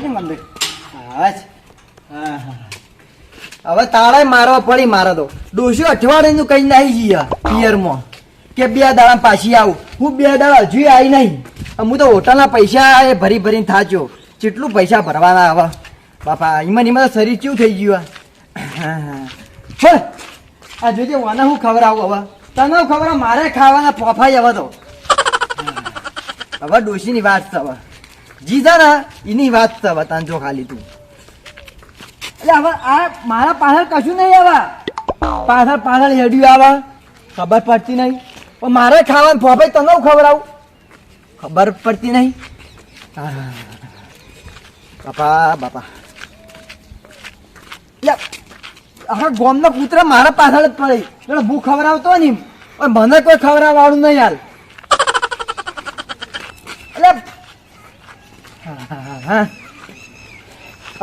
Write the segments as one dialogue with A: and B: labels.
A: જાય અંદર. હા હા. હવે તારે મારવા પડી મારા તો. ડોશી અઠવાડિયાનું કઈ નાહી જઈએ પિયરમાં. કે બે દાડા પાછી આવું. હું બે દાડા હજુ આવી નહીં હું તો હોટલના પૈસા એ ભરી ભરીને થાચ્યો. જેટલું પૈસા ભરવાના આવા. બાપા એમાં એમાં તો શરીર કેવું થઈ ગયું? હા, આ જોજે વાના હું આવું? હવે તને ખબર મારે ખાવાના પોફાઈ હવે તો. હવે ડોશીની વાત છે હવે. જીજા ને એની વાત છે હવે જો ખાલી તું. એટલે હવે આ મારા પાછળ કશું નહીં આવે. પાછળ પાછળ હેડ્યું આવે. ખબર પડતી નહીં. પણ મારે ખાવાનું ફોફે તને ખવડાવું? ખબર પડતી નહીં. બાપા બાપા. આખા ગોમનો કૂતરા મારા પાછળ જ પડે. એટલે હું ખવડાવતો ને પણ મને કોઈ ખવડાવવાળું નહીં યાર એટલે હા.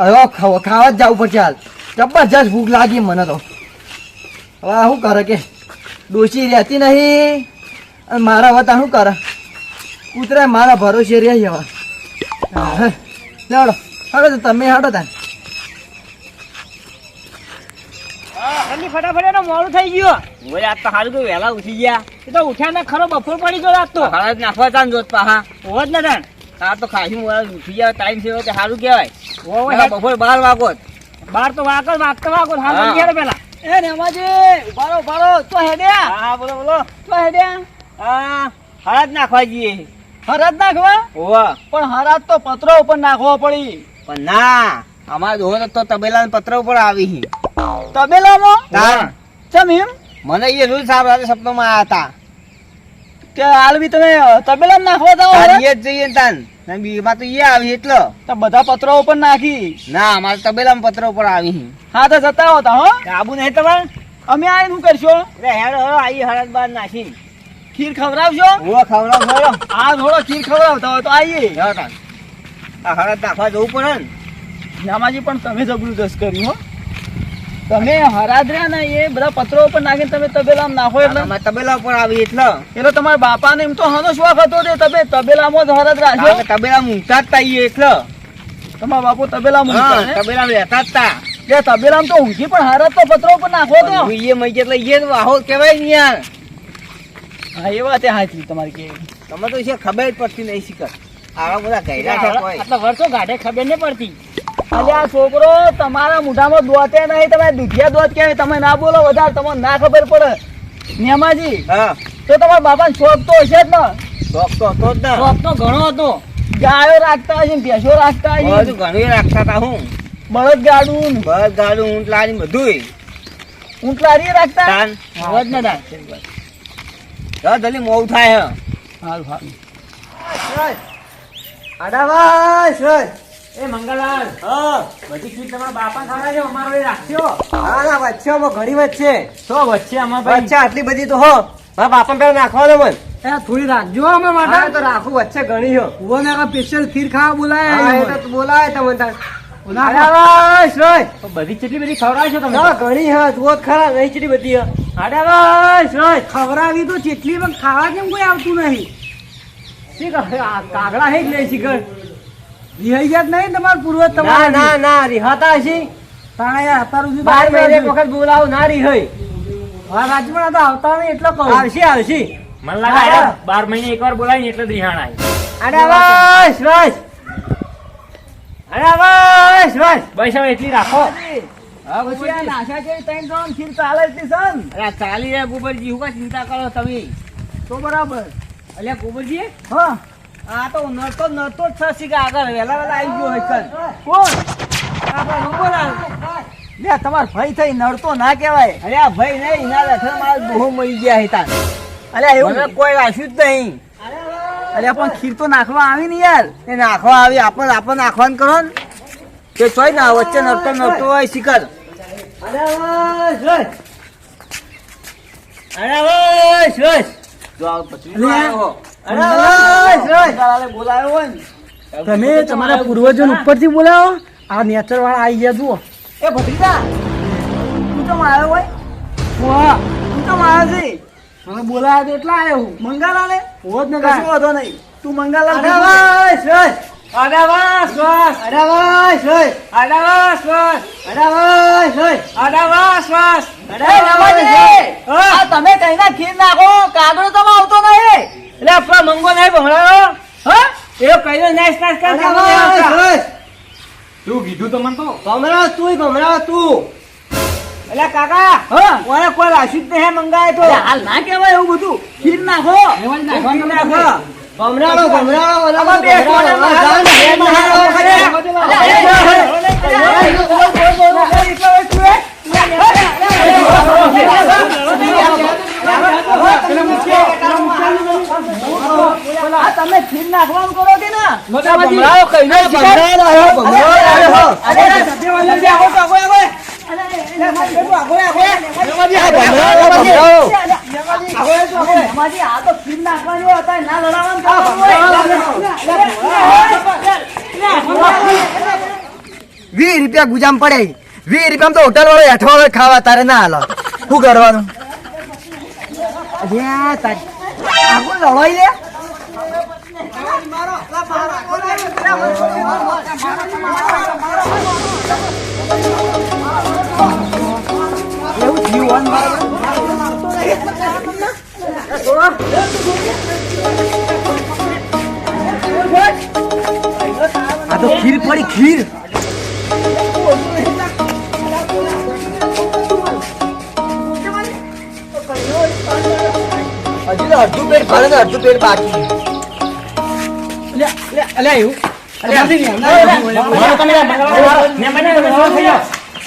A: હવે ખાવ- ખાવા જ જવું પડશે હાલ. જબરજસ્ત ભૂખ લાગી મને તો. હવે શું કરે કે? ડોસી રહેતી નહીં. અને મારા વતા શું કરે? કૂતરા મારા ભરોસે રહે હવે. લેવડો હાડો તો તમે હાડો તાન.
B: જલ્દી ફટાફટ એનો મોડું થઈ ગયું. આજ તો હાલ કે વહેલા ઉઠી ગયા. એ તો ઉઠ્યા ને ખરો બપોર પડી ગયો આજ તો.
C: હળદ નાખવા તાન જોત પાહા.
B: હોત જ ને તાન.
C: આ તો ખાસી મોડા ઉઠી જાય ટાઈમ છે કે સારું કહેવાય. બપોર બાર વાગો
B: બાર તો વાગો વાગતો વાગો હાલ ઘેર પેલા.
A: એ નેમાજી ઉભારો ઉભારો. તો હેડ્યા
B: હા બોલો બોલો.
A: તો હેડ્યા
C: હા હરાજ નાખવા જઈએ.
A: હરાજ નાખવા?
C: ઓવા
A: પણ હરાજ તો પત્રો ઉપર નાખવો પડી.
C: પણ ના અમાર દોહો તો તબેલા પત્ર ઉપર આવી
A: તબેલામાં? ચમ એમ?
C: મને એ રૂલ સાહેબ રાતે સપનામાં આયા હતા.
A: કે હાલ બી તમે તબેલા નાખવા જાવ
C: તાન જ જઈએ તાન. બીમાં તો એ આવી એટલો.
A: તો બધા પત્રો ઉપર નાખી.
C: ના અમારે તબેલામાં પત્ર ઉપર આવી.
A: હા તો જતા હોતા હો.
C: આબુ નહીં તમારે?
A: અમે આ શું કરશો?
C: રે હેડ હવે આઈ હળદ બાર નાખી
A: ખીર ખવડાવશો?
C: ઓ ખવડાવ ખવડાવ
A: આ થોડો ખીર ખવડાવતા હોય તો આવીએ
C: આ હળદ નાખવા જવું પડે ને.
A: નામાજી પણ તમે જબરદસ્ત કર્યું હો. તમે હરાદ્રા ના એ બધા પત્રો ઉપર નાખીને તમે તબેલામાં નાખો એટલે?
C: તબેલા ઉપર આવી એટલે.
A: એટલે તમારા બાપાને એમ તો હનો શોખ હતો તે તમે તબેલામાં જ હરાદ્રા રાખ્યો
C: તબેલા ઊંચા જ તાઈએ એટલે.
A: તમારા બાપુ તબેલા
C: તબેલા રહેતા જ તા.
A: કે તબેલામાં તો ઊંઘી પણ હરાદ તો પત્રો ઉપર નાખો તો.
C: ઈએ મઈ એટલે ઈએ જ વાહો કહેવાય ને યાર.
A: હા એ વાત હાચી તમારી કે.
C: તમે તો છે ખબર જ પડતી નહીં શીખર. આવા બધા ગયેલા છે કોઈ.
B: આટલા વર્ષો ગાઢે ખબર નહીં પડતી.
A: અલે આ છોકરો તમારા મોઢામાં દોતે નહીં તમે દુધિયા દોત કે તમે ના બોલો વધારે તમને ના ખબર પડે. નેમાજી
C: હા.
A: તો તમારા બાપાને શોખ તો હશે જ ને?
C: શોખ તો હતો જ ને.
B: શોખ તો ઘણો હતો.
A: ગાયો રાખતા હશે ને ભેંસો રાખતા હશે
C: બધું ઘણું રાખતા હતા હું.
A: બળદ ગાડું
C: બસ ગાડું ઊંટ લારી બધું
A: ઊંટલારી રાખતા?
C: તાન.
B: બળદ ને
C: હા જલ્દી મોઉ થાય હે.
A: હાલ હાલ આડાવાસ
B: એ મંગલાલ
C: હા.
B: બધી ખીર તમારા બાપા ખાવા છે અમારો એ રાખજો.
C: હા ના વચ્ચેમાં ઘણી વચ્ચે.
B: તો વચ્ચે અમાર
C: વચ્ચે આટલી બધી તો હો. મારા બાપા પેલા નાખવાનો મન.
A: થોડી રાખજો અમે માટે.
C: તો રાખું વચ્ચે ઘણી હો.
A: ઊભો ને સ્પેશિયલ ખીર ખાવા બોલાય
C: તો બોલાય તમને તાર.
B: બધી કેટલી બધી ખવડાવશો તમે
C: ઘણી હા તો ખરા નહીં કેટલી બધી હે.
A: ખવડાવી તો જેટલી પણ ખાવા કેમ કોઈ આવતું નહીં? કાગડા હે જ લે શીખર રિહાઈ ગયા નહીં તમારું પૂર્વજ તમારા
C: ના ના રિહાતા હશી.
A: તાણે યાર સુધી
C: બાર મહિને વખત બોલાવું ના રિહાઈ
A: હા રાજમાં તો આવતા નહીં એટલો કહું.
C: આવશે આવશે.
B: મને લાગે બાર મહિને એકવાર બોલાવીને એટલે જ રિહાણ આવી.
C: આડાવાસ વાસ આડાવાસ વાસ
B: બસ હવે એટલી રાખો.
C: હા
A: પછી આ નાશા જેવી ત્રણ ત્રણ ખીર ચાલે જ નહીં સન.
C: અરે ચાલી રહ્યા ગોબરજી હું ચિંતા કરો તમે?
A: તો બરાબર.
C: અલ્યા ગોબરજી
A: હા.
C: આ તો નડતો નડતો જ થશે કે આગળ. વહેલા વહેલા આવી ગયો હોય કર.
A: કોણ
C: આપણા ગોબરા
A: લે તમાર ભાઈ થઈ નડતો ના કહેવાય.
C: અરે આ ભાઈ નહીં એના લખન મારા બહુ મળી ગયા હતા અરે
A: એવું
C: કોઈ રાખ્યું જ નહીં.
A: અરે પણ ખીર તો નાખવા આવી ને યાર.
C: એ નાખવા આવી આપણને આપણને નાખવાનું કરો ને. કે ચોય ના વચ્ચે નડતો નડતો હોય શિખર. અરે
A: અરે, તમે તમારા પૂર્વજો ઉપરથી બોલાવો. આ નેચર વાળા આવી ગયા જુઓ.
C: એ ભત્રીજા
A: તું તો આવ્યો હોય. વાહ તું તો આવ્યો છે. મને બોલાયા તો એટલા આવ્યો હું. મંગાલાલે હોત ને કશું વાંધો નહીં. તું મંગાલાલ
C: અડાવાસ વાસ.
A: અરે વાય સોય
C: અડાવાસ વાસ.
A: અરે વાય સોય
C: અડાવાસ વાસ આ
A: તમે કઈના ખીર નાખો કાગડો તો આવતો નહીં.
C: એટલે આપણા મંગો નહીં ભમરાયો હા એ કઈ નાશ નાશ કર
B: તું કીધું તમને તો?
A: ગમરા તું ગમરા તું.
C: એટલે કાકા
A: હા.
C: કોને કોઈ રાશિદ ને હે મંગાય તો?
A: હાલ ના કહેવાય એવું બધું. ખીર નાખો.
C: ખીર નાખો.
A: ગમરાળો ગમરાળો ઓલા
C: બે. કોને?
A: હેડ નાખો, ખરે. તમે ખીર નાખવાનું કરો કે ના
C: ભમરાયો કઈ
A: અરે, ગમરાળો આવ્યો, ગમરાળો આવ્યો.
C: અરે સત્યવાદી આગો તો આગો આગો
A: એમાંથી આ તો ખીર નાખવાની હોય, અત્યારે ના લડાવવાનું વીસ રૂપિયા ગુજામ પડે વીસ રૂપિયા તો હોટલ વાળો વાળો ખાવા તારે ના હાલો શું કરવાનું લડાઈ લે એવું થયું. આ તો ખીર પડી ખીર હજુ તો અડધું પેટ ભરે ને અડધું પેટ બાકી
B: જમીનમાં ભાગ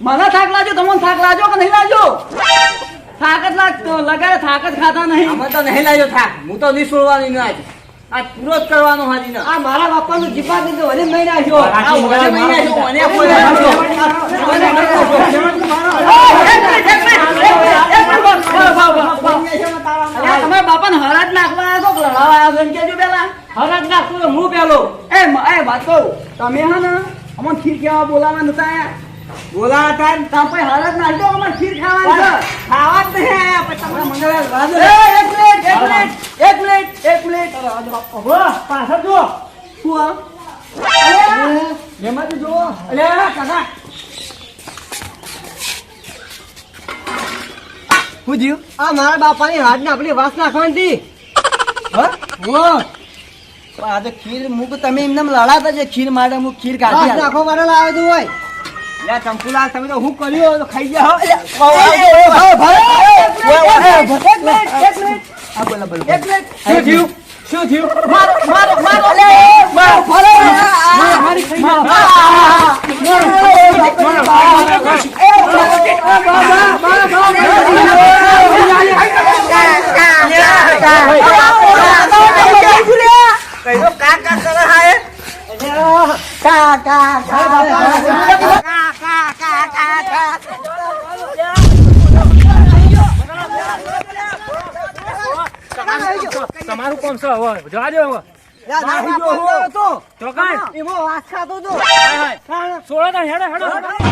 A: મને થાક લાજો તમને થાક લાજો કે નહીં લાજો થાક જ લાગતો લગાડે થાક જ ખાતા નહીં.
C: અમે તો નહીં લાજો થાક. હું તો નહીં છોડવાની ના આ પૂરો જ કરવાનો હાજી
A: આ મારા બાપાનું જીપા દીધું
C: મને મહિને જો મને કોઈ
A: તમારા બાપાને હરાજ નાખવા આવ્યા છો કે લડાવા આવ્યા છો એમ કહેજો પેલા
C: હરજ નાખતો તો હું પેલો
A: એ મ- એ વાત કહું તમે હા ને અમને ખીર કેવા બોલાવા નતા આયા
C: બોલા હતા ને
A: તમે હાલત ના નાખજો અમાર ખીર ખાવાની છે.
C: ખાવા જ નહીં આયા પછી તમને મંગળવાર
A: વાદ એક મિનિટ એક મિનિટ એક મિનિટ એક મિનિટ.
C: પાછળ જુઓ.
A: શું આ? એમાંથી જુઓ.
C: અલે કાકા.
A: શું થયું? આ મારા બાપાની હાથ ને આપણી વાસ નાખવાની હતી. હા? પણ આ તો ખીર મુક તમે એમને લડાતા છે ખીર માટે હું ખીર કાઢી નાખો મારે લાવ્યો તું હોય.
C: લે ચંપુલા તમે તો હું કર્યું તો ખાઈ ગયા
A: શું થયું? શું થયું? મારો મારો મારો મારો મારો
C: કઈનો કાકા કરે હાય
B: તમારું કોમ છે હવે? જવા દો હવે. ચોકાણ
A: એમાં વાસ ખાતો હતો
B: સોળો હેડો હેડો. હેડો